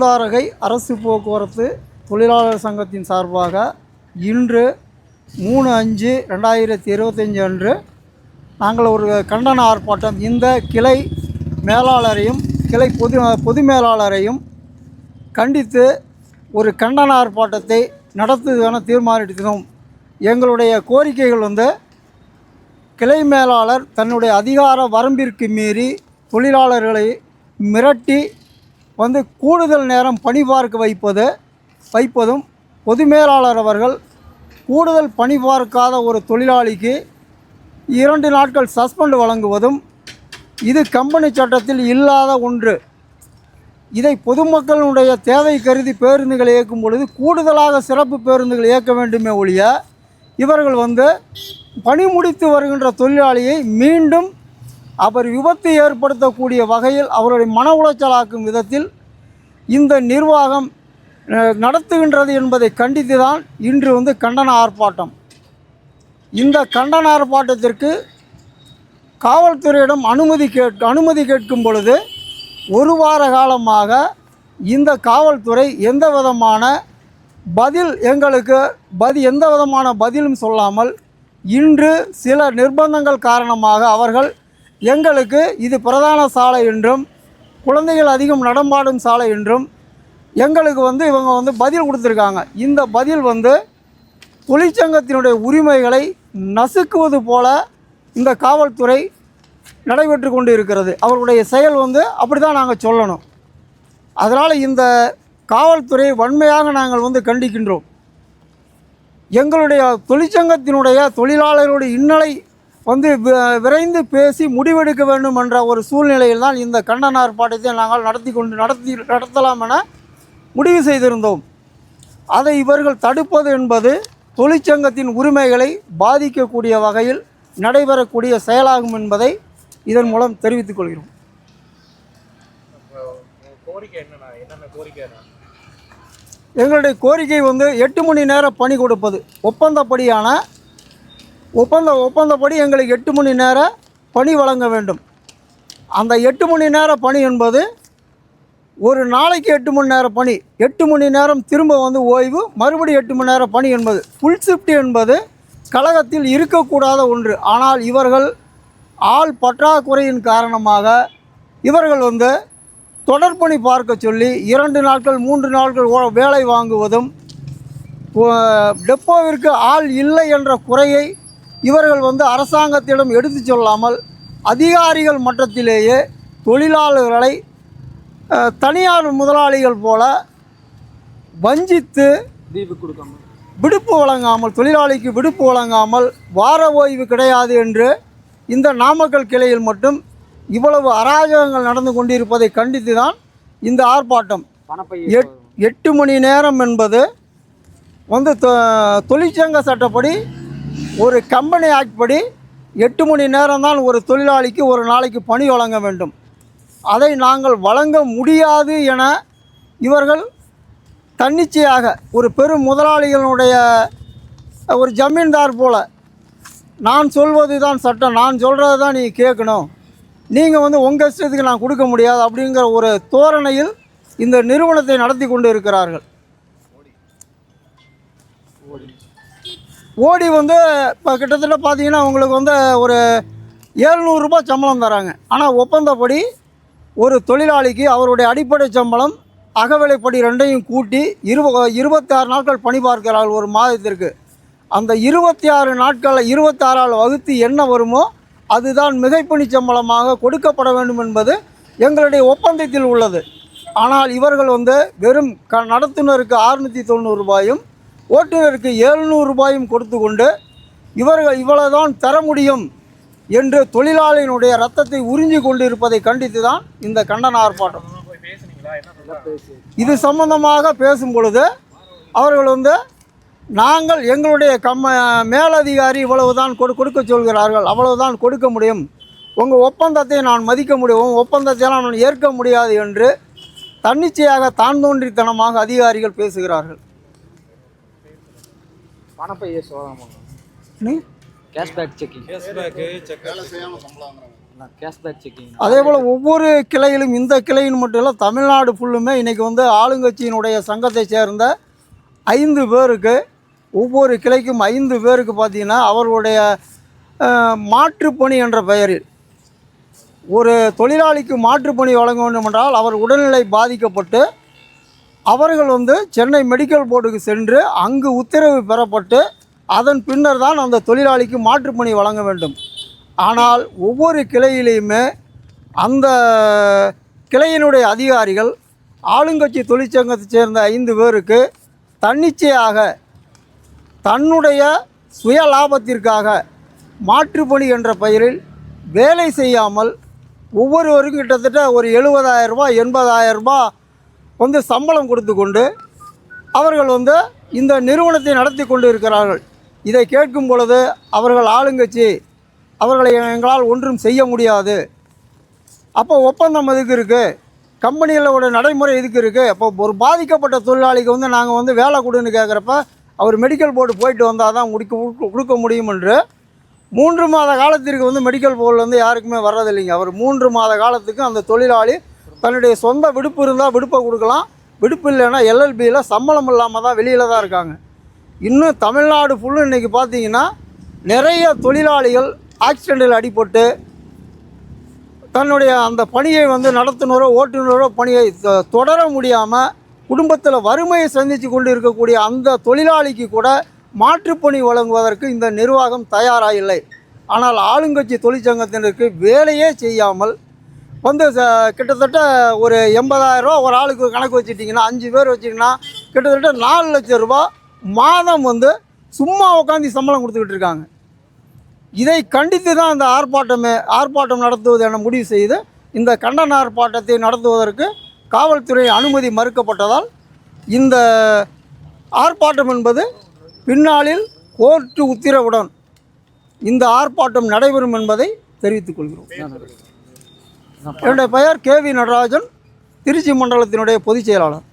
குந்தாரகை அரசு போக்குவரத்து தொழிலாளர் சங்கத்தின் சார்பாக இன்று மூணு அஞ்சு ரெண்டாயிரத்தி இருபத்தஞ்சு அன்று நாங்கள் ஒரு கண்டன ஆர்ப்பாட்டம் இந்த கிளை மேலாளரையும் கிளை பொது பொது மேலாளரையும் கண்டித்து ஒரு கண்டன ஆர்ப்பாட்டத்தை நடத்துவதென தீர்மானித்தோம். எங்களுடைய கோரிக்கைகள் வந்து கிளை மேலாளர் தன்னுடைய அதிகார வரம்பிற்கு மீறி தொழிலாளர்களை மிரட்டி வந்து கூடுதல் நேரம் பணி பார்க்க வைப்பது வைப்பதும் பொது மேலாளர் அவர்கள் கூடுதல் பணி பார்க்காத ஒரு தொழிலாளிக்கு இரண்டு நாட்கள் சஸ்பெண்ட் வழங்குவதும் இது கம்பெனி சட்டத்தில் இல்லாத ஒன்று. இதை பொதுமக்களுடைய தேவை கருதி பேருந்துகளை இயக்கும் பொழுது கூடுதலாக சிறப்பு பேருந்துகள் இயக்க வேண்டுமே ஒழிய இவர்கள் வந்து பணி முடித்து வருகின்ற தொழிலாளியை மீண்டும் அவர் விபத்து ஏற்படுத்தக்கூடிய வகையில் அவருடைய மன உளைச்சலாக்கும் விதத்தில் இந்த நிர்வாகம் நடத்துகின்றது என்பதை கண்டித்து தான் இன்று வந்து கண்டன ஆர்ப்பாட்டம். இந்த கண்டன ஆர்ப்பாட்டத்திற்கு காவல்துறையிடம் அனுமதி கேட் அனுமதி கேட்கும் பொழுது ஒரு வார காலமாக இந்த காவல்துறை எந்த விதமான பதில் எங்களுக்கு பதி எந்த விதமான பதிலும் சொல்லாமல் இன்று சில நிர்பந்தங்கள் காரணமாக அவர்கள் எங்களுக்கு இது பிரதான சாலை என்றும் குழந்தைகள் அதிகம் நடமாடும் சாலை என்றும் எங்களுக்கு வந்து இவங்க வந்து பதில் கொடுத்துருக்காங்க. இந்த பதில் வந்து தொழிற்சங்கத்தினுடைய உரிமைகளை நசுக்குவது போல இந்த காவல்துறை நடைபெற்று கொண்டு இருக்கிறது அவர்களுடைய செயல் வந்து அப்படி தான் நாங்கள் சொல்லணும். அதனால் இந்த காவல்துறையை வன்மையாக நாங்கள் வந்து கண்டிக்கின்றோம். எங்களுடைய தொழிற்சங்கத்தினுடைய தொழிலாளர்களுடைய இன்னலை வந்து வி- விரைந்து பேசி முடிவெடுக்க வேண்டும் என்ற ஒரு சூழ்நிலையில் தான் இந்த கண்டன ஆர்ப்பாட்டத்தை நாங்கள் நடத்தி கொண்டு நடத்தி நடத்தலாம் என முடிவு செய்திருந்தோம். அதை இவர்கள் தடுப்பது என்பது தொழிற்சங்கத்தின் உரிமைகளை பாதிக்கக்கூடிய வகையில் நடைபெறக்கூடிய செயலாகும் என்பதை இதன் மூலம் தெரிவித்துக் கொள்கிறோம். கோரிக்கை எங்களுடைய கோரிக்கை வந்து எட்டு மணி நேரம் பணி கொடுப்பது ஒப்பந்தப்படியான ஒப்பந்த ஒப்பந்தப்படி எங்களுக்கு எட்டு மணி நேர பணி வழங்க வேண்டும். அந்த எட்டு மணி நேர பணி என்பது ஒரு நாளைக்கு எட்டு மணி நேர பணி. எட்டு மணி நேரம் திரும்ப வந்து ஓய்வு மறுபடியும் எட்டு மணி நேர பணி என்பது. ஃபுல் ஷிஃப்ட் என்பது கழகத்தில் இருக்கக்கூடாத ஒன்று. ஆனால் இவர்கள் ஆள் பற்றாக்குறையின் காரணமாக இவர்கள் வந்து தொடர்பணி பார்க்க சொல்லி இரண்டு நாட்கள் மூன்று நாட்கள் ஓ- வேலை வாங்குவதும் டெப்போவிற்கு ஆள் இல்லை என்ற குறையை இவர்கள் வந்து அரசாங்கத்திடம் எடுத்து சொல்லாமல் அதிகாரிகள் மட்டத்திலேயே தொழிலாளர்களை தனியார் முதலாளிகள் போல வஞ்சித்து விடுப்பு வழங்காமல் தொழிலாளிக்கு விடுப்பு வழங்காமல் வார ஓய்வு கிடையாது என்று இந்த நாமக்கல் கிளையில் மட்டும் இவ்வளவு அராஜகங்கள் நடந்து கொண்டிருப்பதை கண்டித்து தான் இந்த ஆர்ப்பாட்டம். எட்டு மணி நேரம் என்பது வந்து தொ- தொழிற்சங்க சட்டப்படி ஒரு கம்பெனி ஆக்ட் படி எட்டு மணி நேரம் தான் ஒரு தொழிலாளிக்கு ஒரு நாளைக்கு பணி வழங்க வேண்டும். அதை நாங்கள் வழங்க முடியாது என இவர்கள் தன்னிச்சையாக ஒரு பெரும் முதலாளிகளுடைய ஒரு ஜமீன்தார் போல் நான் சொல்வது தான் சட்டம் நான் சொல்கிறது தான் நீ கேட்கணும். நீங்கள் வந்து உங்கள் இஷ்டத்துக்கு நான் கொடுக்க முடியாது அப்படிங்கிற ஒரு தோரணையில் இந்த நிறுவனத்தை நடத்தி கொண்டு இருக்கிறார்கள். ஓடி வந்து இப்போ கிட்டத்தட்ட பார்த்தீங்கன்னா அவங்களுக்கு வந்து ஒரு ஏழ்நூறுரூபா சம்பளம் தராங்க. ஆனால் ஒப்பந்தப்படி ஒரு தொழிலாளிக்கு அவருடைய அடிப்படை சம்பளம் அகவிலைப்படி ரெண்டையும் கூட்டி இருப இருபத்தாறு நாட்கள் பணி பார்க்கிறார்கள் ஒரு மாதத்திற்கு. அந்த இருபத்தி ஆறு நாட்களில் இருபத்தாறால் வகுத்து என்ன வருமோ அதுதான் மிகைப்பணி சம்பளமாக கொடுக்கப்பட வேண்டும் என்பது எங்களுடைய ஒப்பந்தத்தில் உள்ளது. ஆனால் இவர்கள் வந்து வெறும் க நடத்துனருக்கு அறுநூற்றி தொண்ணூறு ரூபாயும் ஓட்டுநருக்கு எழுநூறு ரூபாயும் கொடுத்து கொண்டு இவர்கள் இவ்வளவுதான் தர முடியும் என்று தொழிலாளியினுடைய ரத்தத்தை உறிஞ்சி கொண்டு இருப்பதை கண்டித்து தான் இந்த கண்டன ஆர்ப்பாட்டம். இது சம்பந்தமாக பேசும் பொழுது அவர்கள் வந்து நாங்கள் எங்களுடைய கம்ம மேலதிகாரி இவ்வளவுதான் கொடு கொடுக்க சொல்கிறார்கள். அவ்வளவுதான் கொடுக்க முடியும். உங்கள் ஒப்பந்தத்தை நான் மதிக்க முடியும். ஒப்பந்தத்தை நான் ஏற்க முடியாது என்று தன்னிச்சையாக தான் தோன்றித்தனமாக அதிகாரிகள் பேசுகிறார்கள். பணப்பையை சோதனை நீ? கேஷ்பேக் செக்கிங் கேஷ்பேக்கு செக் வேலை செய்யாமல் சம்பளம் வாங்குறாங்க கேஷ்பேக் செக்கிங் அதே போல் ஒவ்வொரு கிளையிலும் இந்த கிளையின் மட்டும் இல்லை தமிழ்நாடு ஃபுல்லுமே இன்றைக்கி வந்து ஆளுங்கட்சியினுடைய சங்கத்தை சேர்ந்த ஐந்து பேருக்கு ஒவ்வொரு கிளைக்கும் ஐந்து பேருக்கு பார்த்தீங்கன்னா அவர்களுடைய மாற்றுப்பணி என்ற பெயரில். ஒரு தொழிலாளிக்கு மாற்றுப்பணி வழங்க வேண்டும் என்றால் அவர் உடல்நிலை பாதிக்கப்பட்டு அவர்கள் வந்து சென்னை மெடிக்கல் போர்டுக்கு சென்று அங்கு உத்தரவு பெறப்பட்டு அதன் பின்னர் தான் அந்த தொழிலாளிக்கு மாற்றுப்பணி வழங்க வேண்டும். ஆனால் ஒவ்வொரு கிளையிலையுமே அந்த கிளையினுடைய அதிகாரிகள் ஆளுங்கட்சி தொழிற்சங்கத்தை சேர்ந்த ஐந்து பேருக்கு தன்னிச்சையாக தன்னுடைய சுய லாபத்திற்காக மாற்றுப்பணி என்ற பெயரில் வேலை செய்யாமல் ஒவ்வொருவருக்கும் கிட்டத்தட்ட ஒரு எழுபதாயிரம் ரூபாய் எண்பதாயிரம் ரூபாய் வந்து சம்பளம் கொடுத்து கொண்டு அவர்கள் வந்து இந்த நிறுவனத்தை நடத்தி கொண்டு இருக்கிறார்கள் இதை கேட்கும் பொழுது அவர்கள் ஆளுங்கட்சி அவர்களை எங்களால் ஒன்றும் செய்ய முடியாது. அப்போ ஒப்பந்தம் எதுக்கு இருக்குது கம்பெனிகளோட நடைமுறை எதுக்கு இருக்குது அப்போ ஒரு பாதிக்கப்பட்ட தொழிலாளிக்கு வந்து நாங்கள் வந்து வேலை கொடுன்னு கேட்குறப்ப அவர் மெடிக்கல் போர்டு போயிட்டு வந்தால் தான் முடிக்க கொடுக்க- கொடுக்க முடியும் என்று மூன்று மாத காலத்திற்கு வந்து மெடிக்கல் போர்டில் வந்து யாருக்குமே வர்றதில்லைங்க. அவர் மூன்று மாத காலத்துக்கு அந்த தொழிலாளி தன்னுடைய சொந்த விடுப்பு இருந்தால் விடுப்பை கொடுக்கலாம். விடுப்பு இல்லைன்னா எல்எல்பியில் சம்பளம் இல்லாமல் தான் வெளியில் தான் இருக்காங்க. இன்னும் தமிழ்நாடு ஃபுல்லும் இன்றைக்கி பார்த்தீங்கன்னா நிறைய தொழிலாளிகள் ஆக்சிடெண்ட்டில் அடிபட்டு தன்னுடைய அந்த பணியை வந்து நடத்துனரோ ஓட்டுநரோ பணியை தொடர முடியாமல் குடும்பத்தில் வறுமையை சந்தித்து கொண்டு இருக்கக்கூடிய அந்த தொழிலாளிக்கு கூட மாற்றுப்பணி வழங்குவதற்கு இந்த நிர்வாகம் தயாராக இல்லை. ஆனால் ஆளுங்கட்சி தொழிற்சங்கத்தினருக்கு வேலையே செய்யாமல் வந்து ச- கிட்டத்தட்ட ஒரு எண்பதாயிரம் ரூபா ஒரு ஆளுக்கு கணக்கு வச்சுட்டிங்கன்னா அஞ்சு பேர் வச்சிங்கன்னா கிட்டத்தட்ட நாலு லட்சம் ரூபா மாதம் வந்து சும்மா உட்காந்து சம்பளம் கொடுத்துக்கிட்டு இருக்காங்க. இதை கண்டித்து தான் அந்த ஆர்ப்பாட்டமே ஆர்ப்பாட்டம் நடத்துவது என முடிவு செய்து இந்த கண்டன ஆர்ப்பாட்டத்தை நடத்துவதற்கு காவல்துறை அனுமதி மறுக்கப்பட்டதால் இந்த ஆர்ப்பாட்டம் என்பது பின்னாளில் கோர்ட்டு உத்தரவுடன் இந்த ஆர்ப்பாட்டம் நடைபெறும் என்பதை தெரிவித்துக் கொள்கிறோம். என்னுடைய பெயர் கே வி நடராஜன் திருச்சி மண்டலத்தினுடைய பொதுச் செயலாளர்.